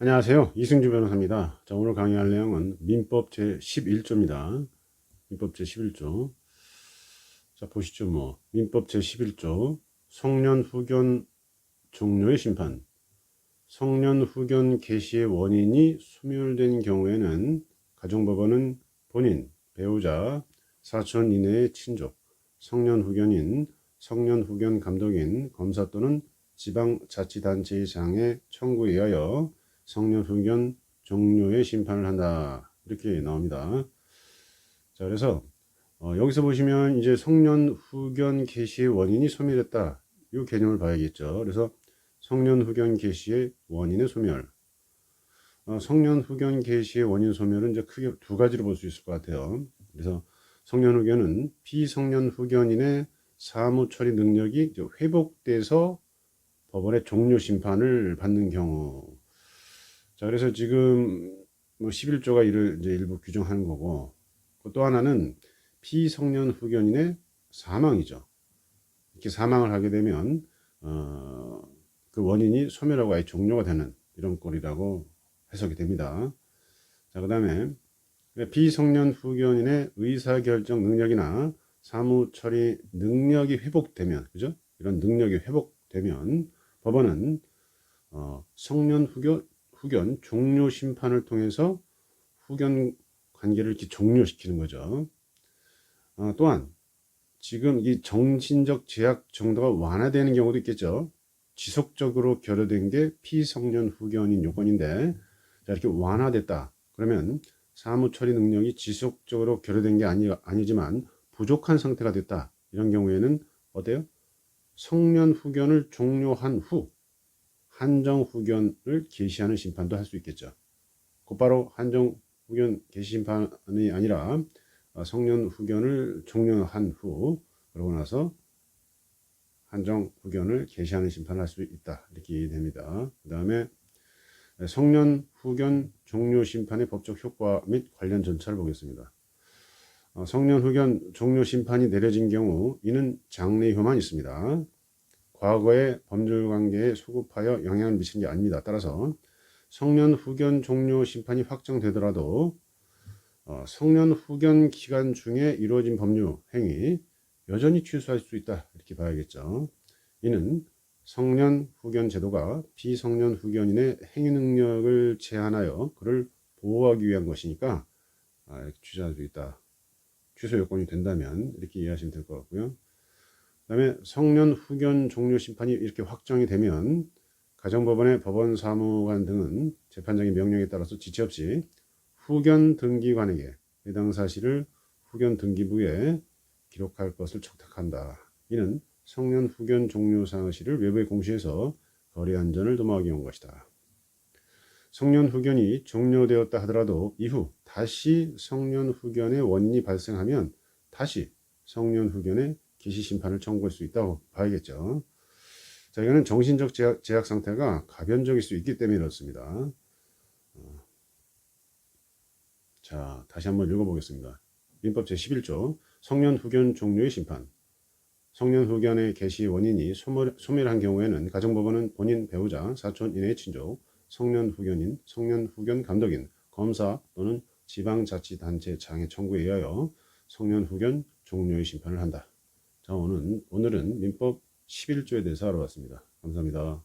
안녕하세요. 이승주 변호사입니다. 자, 오늘 강의할 내용은 민법 제11조입니다. 민법 제11조. 자, 보시죠, 뭐. 민법 제11조. 성년 후견 종료의 심판. 성년 후견 개시의 원인이 소멸된 경우에는 가정법원은 본인, 배우자, 사촌 이내의 친족, 성년 후견인, 성년 후견 감독인, 검사 또는 지방자치단체의 장에 청구에 의하여 성년 후견 종료의 심판을 한다. 이렇게 나옵니다. 자, 그래서 어, 여기서 보시면 이제 성년 후견 개시의 원인이 소멸했다. 이 개념을 봐야겠죠. 그래서 성년 후견 개시의 원인의 소멸. 어, 성년 후견 개시의 원인 소멸은 이제 크게 두 가지로 볼 수 있을 것 같아요. 그래서 성년 후견은 피성년 후견인의 사무 처리 능력이 회복돼서 법원의 종료 심판을 받는 경우. 자, 그래서 지금 뭐 11조가 이를 이제 일부 규정하는 거고, 또 하나는 피성년 후견인의 사망이죠. 이렇게 사망을 하게 되면, 어, 그 원인이 소멸하고 아예 종료가 되는 이런 꼴이라고 해석이 됩니다. 자, 그 다음에 비성년 후견인의 의사결정 능력이나 사무 처리 능력이 회복되면, 그죠? 이런 능력이 회복되면 법원은 어, 성년 후견, 후견 종료 심판을 통해서 후견 관계를 이렇게 종료시키는 거죠. 어, 또한 지금 이 정신적 제약 정도가 완화되는 경우도 있겠죠. 지속적으로 결여된 게 피성년 후견인 요건인데 자, 이렇게 완화됐다. 그러면 사무 처리 능력이 지속적으로 결여된 게 아니, 아니지만 부족한 상태가 됐다. 이런 경우에는 어때요? 성년 후견을 종료한 후 한정 후견을 개시하는 심판도 할 수 있겠죠. 곧바로 한정 후견 개시 심판이 아니라 성년 후견을 종료한 후 그러고 나서 한정 후견을 개시하는 심판을 할 수 있다. 이렇게 됩니다. 그 다음에 성년 후견 종료 심판의 법적 효과 및 관련 전차를 보겠습니다. 어, 성년 후견 종료 심판이 내려진 경우 이는 장래효만 있습니다. 과거의 법률 관계에 소급하여 영향을 미친 게 아닙니다. 따라서 성년 후견 종료 심판이 확정되더라도 어, 성년 후견 기간 중에 이루어진 법률 행위 여전히 취소할 수 있다 이렇게 봐야겠죠. 이는 성년 후견 제도가 비성년 후견인의 행위 능력을 제한하여 그를 보호하기 위한 것이니까 아, 취소할 수 있다. 취소 요건이 된다면 이렇게 이해하시면 될 것 같고요. 그 다음에 성년 후견 종료 심판이 이렇게 확정이 되면 가정법원의 법원 사무관 등은 재판장의 명령에 따라서 지체 없이 후견 등기관에게 해당 사실을 후견 등기부에 기록할 것을 척탁한다. 이는 성년 후견 종료 사실을 외부에 공시해서 거래 안전을 도모하기 위한 것이다. 성년 후견이 종료되었다 하더라도 이후 다시 성년 후견의 원인이 발생하면 다시 성년 후견의 기시 심판을 청구할 수 있다고 봐야겠죠. 자, 이거는 정신적 제약, 제약 상태가 가변적일 수 있기 때문에 그렇습니다. 어. 자, 다시 한번 읽어보겠습니다. 민법 제11조 성년 후견 종료의 심판 성년 후견의 개시 원인이 소멸, 소멸한 경우에는 가정법원은 본인 배우자, 사촌 이내의 친족, 성년 후견인, 성년 후견 감독인, 검사 또는 지방자치단체 장의 청구에 의하여 성년 후견 종료의 심판을 한다. 자, 오늘, 오늘은 민법 11조에 대해서 알아봤습니다. 감사합니다.